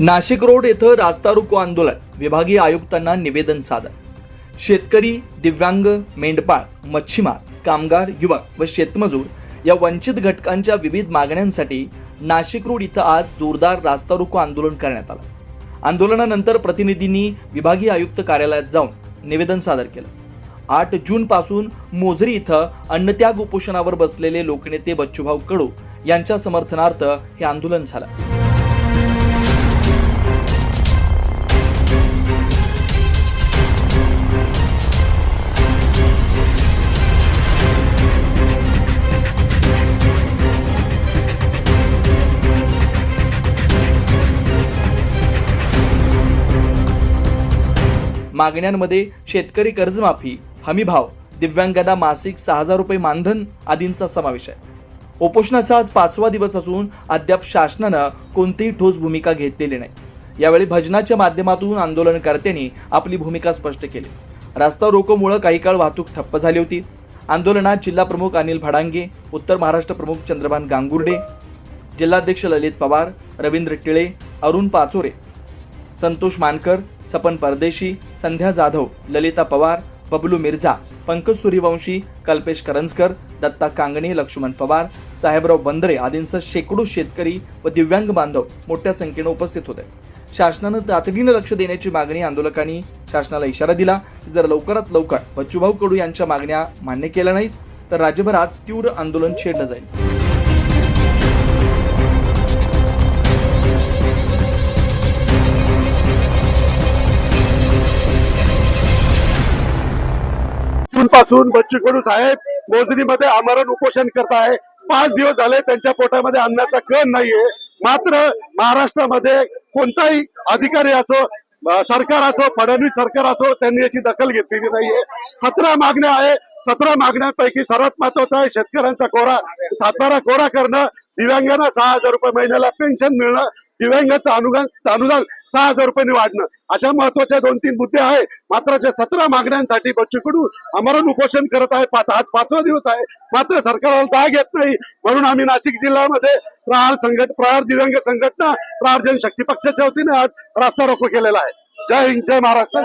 Nashik road येथं रास्ता रोको आंदोलन. विभागीय आयुक्तांना निवेदन सादर. शेतकरी दिव्यांग मेंढपाळ मच्छीमार कामगार युवक व शेतमजूर या वंचित घटकांच्या विविध मागण्यांसाठी नाशिक रोड इथं आज जोरदार रास्ता रोको आंदोलन करण्यात आलं. आंदोलनानंतर प्रतिनिधींनी विभागीय आयुक्त कार्यालयात जाऊन निवेदन सादर केलं. आठ जून पासून मोझरी इथं अन्नत्याग उपोषणावर बसलेले लोकनेते बच्चूभाऊ कडू यांच्या समर्थनार्थ हे आंदोलन झालं. मागण्यांमध्ये शेतकरी कर्जमाफी हमीभाव दिव्यांगांना मासिक सहा हजार रुपये मानधन आदींचा समावेश आहे. उपोषणाचा आज पाचवा दिवस असून अद्याप शासनानं कोणतीही ठोस भूमिका घेतलेली नाही. यावेळी भजनाच्या माध्यमातून आंदोलनकर्त्यांनी आपली भूमिका स्पष्ट केली. रस्ता रोकोमुळे काही काळ वाहतूक ठप्प झाली होती. आंदोलनात जिल्हा प्रमुख अनिल भडांगे उत्तर महाराष्ट्र प्रमुख चंद्रभान गांगुर्डे जिल्हाध्यक्ष ललित पवार रवींद्र टिळे अरुण पाचोरे संतोष मानकर सपन परदेशी संध्या जाधव ललिता पवार बबलू मिर्झा पंकज सूर्यवंशी कल्पेश करंजकर दत्ता कांगणे लक्ष्मण पवार साहेबराव बंदरे आदींसह शेकडो शेतकरी व दिव्यांग बांधव मोठ्या संख्येनं उपस्थित होते. शासनानं तातडीनं लक्ष देण्याची मागणी आंदोलकांनी शासनाला इशारा दिला. की जर लवकरात लवकर बच्चूभाऊ कडू यांच्या मागण्या मान्य केल्या नाहीत तर राज्यभरात तीव्र आंदोलन छेडलं जाईल. पासून बच्चू कडू साहेब मोजणीमध्ये आमरण उपोषण करत आहे पाच दिवस झाले त्यांच्या पोटामध्ये अन्नाचा कण नाहीये. मात्र महाराष्ट्रामध्ये कोणताही अधिकारी असो सरकार असो फडणवीस सरकार असो त्यांनी याची दखल घेतलेली नाहीये. सतरा मागण्या आहे. सतरा मागण्यांपैकी सर्वात महत्वाचं आहे शेतकऱ्यांचा कोरा. सातबारा कोरा करणं. दिव्यांगांना सहा हजार रुपये महिन्याला पेन्शन मिळणं. दिव्यांगाचं अनुदान अनुदान सहा हजार रुपयांनी वाढणं. अशा महत्त्वाच्या दोन तीन मुद्दे आहे मात्र ज्या सतरा मागण्यांसाठी बच्चू कडू आमरण उपोषण करत आहे पाच आज पाचवा दिवस आहे. मात्र सरकारला जाग येत नाही. म्हणून आम्ही नाशिक जिल्ह्यामध्ये प्रहार संघट प्रहार दिव्यांग संघटना प्रहार जनशक्ती पक्षाच्या वतीने आज रास्ता रोको केलेला आहे. जय हिंद जय महाराष्ट्र.